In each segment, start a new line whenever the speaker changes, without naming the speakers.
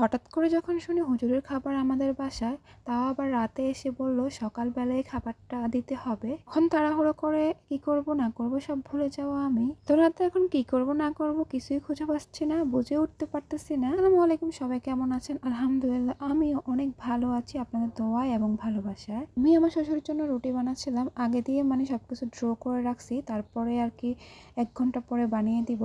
হঠাৎ করে যখন শুনি হুজুরের খাবার আমাদের বাসায়, তাও আবার রাতে এসে বলল, সকালবেলায় খাবারটা দিতে হবে। এখন তাড়াহুড়ো করে, কি করব, না করব সব ভুলে যাওয়া আমি। তো রাতে এখন কি করব, না করব কিছুই খুঁজে পাচ্ছি না, বুঝে উঠতে পারতেছি না। আসসালামু আলাইকুম, সবাই কেমন আছেন? আলহামদুলিল্লাহ আমি অনেক ভালো আছি আপনাদের দোয়ায় এবং ভালোবাসায়। আমি আমার শ্বশুরের জন্য রুটি বানাচ্ছিলাম, আগে দিয়ে মানে সবকিছু ড্র করে রাখছি, তারপরে আর কি এক ঘণ্টা পরে বানিয়ে দিব।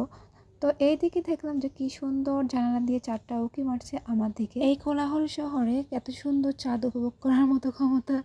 তো এই দিকে দেখলাম যে কি সুন্দর জানালা দিয়ে চারটা উকি মারছে আমার দিকে। এই কোলাহল শহরে এত সুন্দর চাঁদ উপভোগ করার মতো ক্ষমতা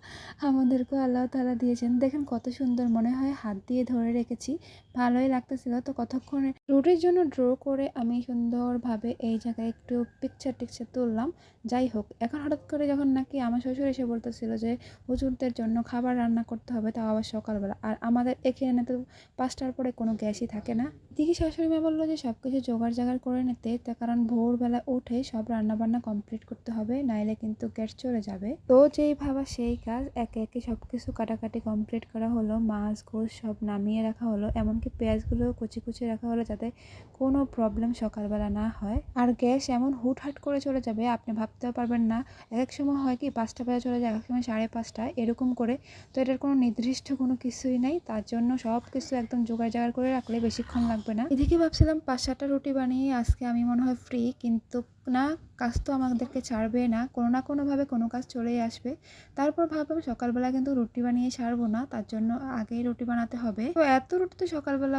আমাদেরকে আল্লাহ তালা দিয়েছেন। দেখেন কত সুন্দর মনে হয় হাত দিয়ে ধরে রেখেছি। ভালোই লাগতেছিল। তো কতক্ষণে রুটির জন্য ড্র করে আমি সুন্দরভাবে এই জায়গায় একটু পিকচার টিকচার তুললাম। যাই হোক, এখন হঠাৎ করে যখন নাকি আমার শ্বশুর এসে বলতেছিল যে, হুজুরদের জন্য খাবার রান্না করতে হবে, তাও আবার সকালবেলা। আর আমাদের এখানে তো পাঁচটার পরে কোনো গ্যাসই থাকে না। দিকে শাশুড়ি মা বলল যে সব কিছু জোগাড় জাগাড় করে নিতে। তার কারণ ভোরবেলা উঠে সব রান্নাবান্না কমপ্লিট করতে হবে, নাইলে কিন্তু গ্যাস চলে যাবে। তো যেই ভাবা সেই কাজ, একে একে সব কিছু কাটাকাটি কমপ্লিট করা হলো। মাছ গোস সব নামিয়ে রাখা হলো, এমনকি পেঁয়াজগুলো কুচি কুচি রাখা হলো যাতে কোনো প্রবলেম সকালবেলা না হয়। আর গ্যাস এমন হুটহাট করে চলে যাবে, আপনি ভাবতেও পারবেন না। এক এক সময় হয় কি, পাঁচটা বাজে চলে যায় এক সময় সাড়ে পাঁচটা, এরকম করে। তো এটার কোনো নির্দিষ্ট কোনো কিছুই নাই, তার জন্য সব কিছু একদম জোগাড় জাগাড় করে রাখলে বেশিক্ষণ লাগবে না। এদিকে ভাবছিলাম পাঁচ সাতটা রুটি বানিয়ে আজকে আমি মনে হয় ফ্রি কিন্তু না, কাজ তো আমাদেরকে ছাড়বে না। কোনো না কোনোভাবে কোনো কাজ চলেই আসবে। তারপর ভাবলাম সকালবেলা কিন্তু রুটি বানিয়ে ছাড়বো না, তার জন্য আগেই রুটি বানাতে হবে। তো এত রুটি তো সকালবেলা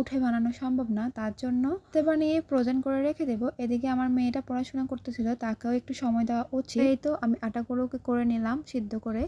উঠে বানানো সম্ভব না, তার জন্য তে বানিয়ে প্রোজন করে রেখে দেবো। এদিকে আমার মেয়েটা পড়াশোনা করতেছিল, তাকেও একটু সময় দেওয়া উচিত। এই তো আমি আটাগুলোকে করে নিলাম সিদ্ধ করে।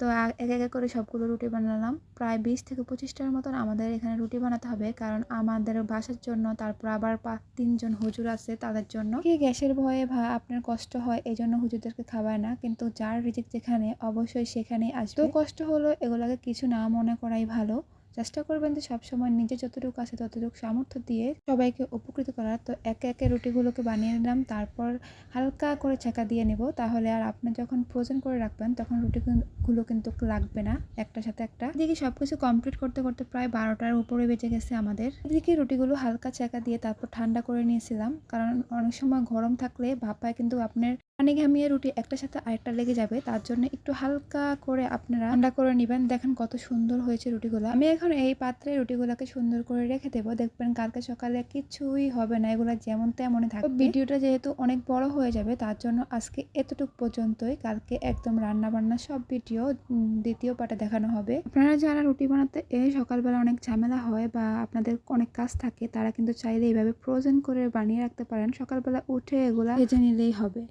তো এক এক করে সবগুলো রুটি বানালাম। প্রায় বিশ থেকে পঁচিশটার মতন আমাদের এখানে রুটি বানাতে হবে, কারণ আমাদের বাসার জন্য তারপর আবার পাঁচ তিনজন হুজুর আছে তাদের জন্য। কি গ্যাসের ভয়ে ভা, আপনার কষ্ট হয় এই জন্য হুজুরদেরকে খাবায় না, কিন্তু যার রিজিক যেখানে অবশ্যই সেখানেই আসবে। কষ্ট হলো এগুলোকে কিছু না মনে করাই ভালো। চেষ্টা করবেন যে সবসময় নিজে যতটুকু আছে, ততটুকু সামর্থ্য দিয়ে সবাইকে উপকৃত করার। তো একে একে রুটিগুলোকে বানিয়ে নিলাম, তারপর হালকা করে ছেঁকা দিয়ে নেব। তাহলে আর আপনি যখন ফ্রোজেন করে রাখবেন, তখন রুটিগুলো কিন্তু লাগবে না, একটার সাথে একটা। এদিকে সব কিছু কমপ্লিট করতে করতে প্রায় বারোটার উপরে বেঁচে গেছে আমাদের। এদিকে রুটিগুলো হালকা ছেঁকা দিয়ে তারপর ঠান্ডা করে নিয়েছিলাম, কারণ অনেক সময় গরম থাকলে ভাপায় কিন্তু আপনার পানি ঘামিয়ে রুটি একটার সাথে আরেকটা লেগে যাবে, তার জন্য একটু হালকা করে আপনারা ঠান্ডা করে নেবেন। দেখেন কত সুন্দর হয়েছে রুটিগুলো। আমি এখন এই পাত্রে রুটিগুলোকে সুন্দর করে রেখে দেবো। দেখবেন কালকে সকালে কিছুই হবে না, এগুলো যেমন তেমনই থাকবে। ভিডিওটা যেহেতু অনেক বড় হয়ে যাবে, তার জন্য আজকে এতটুকু পর্যন্তই। কালকে একদম রান্না বান্না সব ভিডিও দ্বিতীয় পার্টে দেখানো হবে। আপনারা যারা রুটি বানাতে সকালবেলা অনেক ঝামেলা হয় বা আপনাদের অনেক কাজ থাকে, তারা কিন্তু চাইলে এইভাবে ফ্রোজেন করে বানিয়ে রাখতে পারেন। সকালবেলা উঠে এগুলা ভেজে নিলেই হবে।